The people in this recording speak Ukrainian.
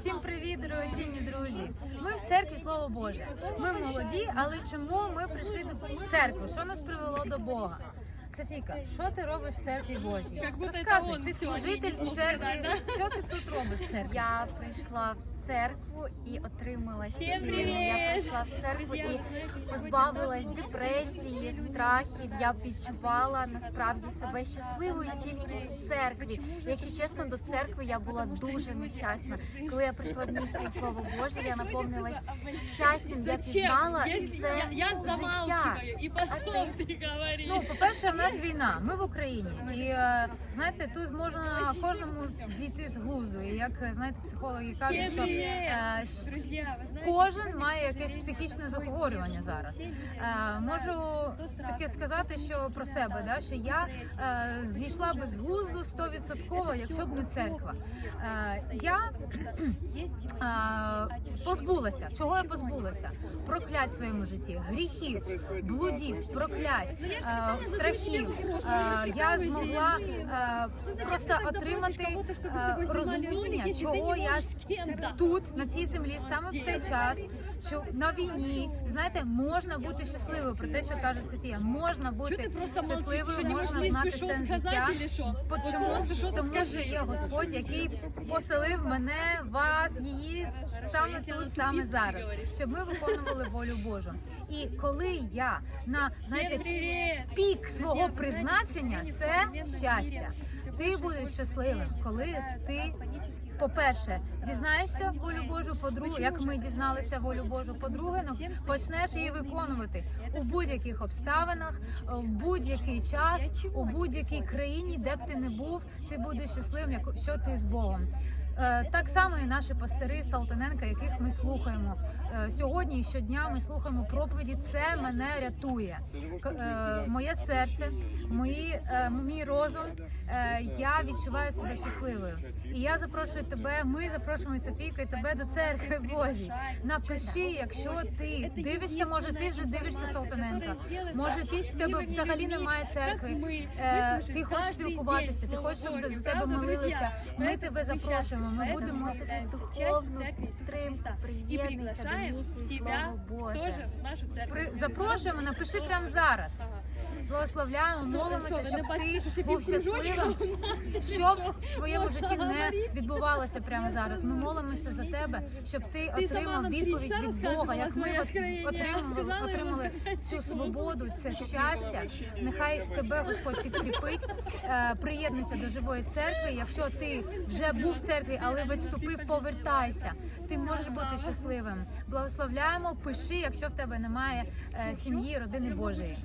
Всім привіт, дорогоцінні друзі! Ми в церкві Слово Боже. Ми молоді, але чому ми прийшли до церкви? Що нас привело до Бога? Софійка, що ти робиш в церкві Божій? Розказуй, ти служитель в церкві. Що ти тут робиш в церкві? Я прийшла в церкву і отримала зцілення. Я прийшла в церкву і позбавилась депресії, страхів. Я відчувала насправді себе щасливою тільки в церкві. Якщо чесно, до церкви я була дуже нещасна. Коли я прийшла в місію Слово Боже, я наповнилась щастям. Я пізнала сенс життя. Ну, по-перше, в нас війна. Ми в Україні, і е, знаєте, тут можна кожному зійти з глузду. І як е, знаєте, психологи кажуть, що привет, Кожен має якесь психічне захворювання зараз. Е, можу таке сказати, що про себе, да, що я е, зійшла би з глузду 100%, якщо б не церква. Е, я е, позбулася. Чого я позбулася? Проклять в своєму житті, гріхів, блудів, проклять, е, страхів. Е, я змогла е, просто отримати е, розуміння, чого я тут, на цій землі, саме в цей час, що на війні, знаєте, можна бути щасливою. Про те, що каже Софія, можна бути просто щасливою, можна знати сенс життя. По- Чому? Тому що є Господь, який поселив мене, вас, її саме тут, саме зараз, щоб ми виконували волю Божу. І коли я на знаєте пік свого призначення, це щастя. Ти будеш щасливим, коли ти по-перше, дізнаєшся волю Божу, по-друге, як ми дізналися волю Божу, по-друге, ну, почнеш її виконувати у будь-яких обставинах, в будь-який час, у будь-якій країні, де б ти не був, ти будеш щасливим, якщо ти з Богом. Е, Так само і наші пастири Салтаненка, яких ми слухаємо Е, сьогодні і щодня. Ми слухаємо проповіді. Це мене рятує. Е, Моє серце, мої, мій розум. Я відчуваю себе щасливою. І я запрошую тебе. Ми запрошуємо Софійка і тебе до церкви Божій. Напиши, якщо ти дивишся, може ти вже дивишся Салтаненка. Може в тебе взагалі немає церкви. Ти хочеш спілкуватися, ти хочеш, щоб за тебе молилися. Ми тебе запрошуємо. Ми будемо Духовну підтримку, приєднуйся до місії Слово Боже. При запрошуємо. Напиши прямо зараз. Благословляємо, молимося, щоб ти був щасливим, щоб в твоєму житті не відбувалося прямо зараз. Ми молимося за тебе, щоб ти отримав відповідь від Бога. Як ми отримали, отримали цю свободу, це щастя. Нехай тебе Господь підкріпить. Е, Приєднуйся до живої церкви. Якщо ти вже був в церкві, але відступив, повертайся. Ти можеш бути щасливим. Благословляємо, пиши, якщо в тебе немає е, сім'ї, родини Божої.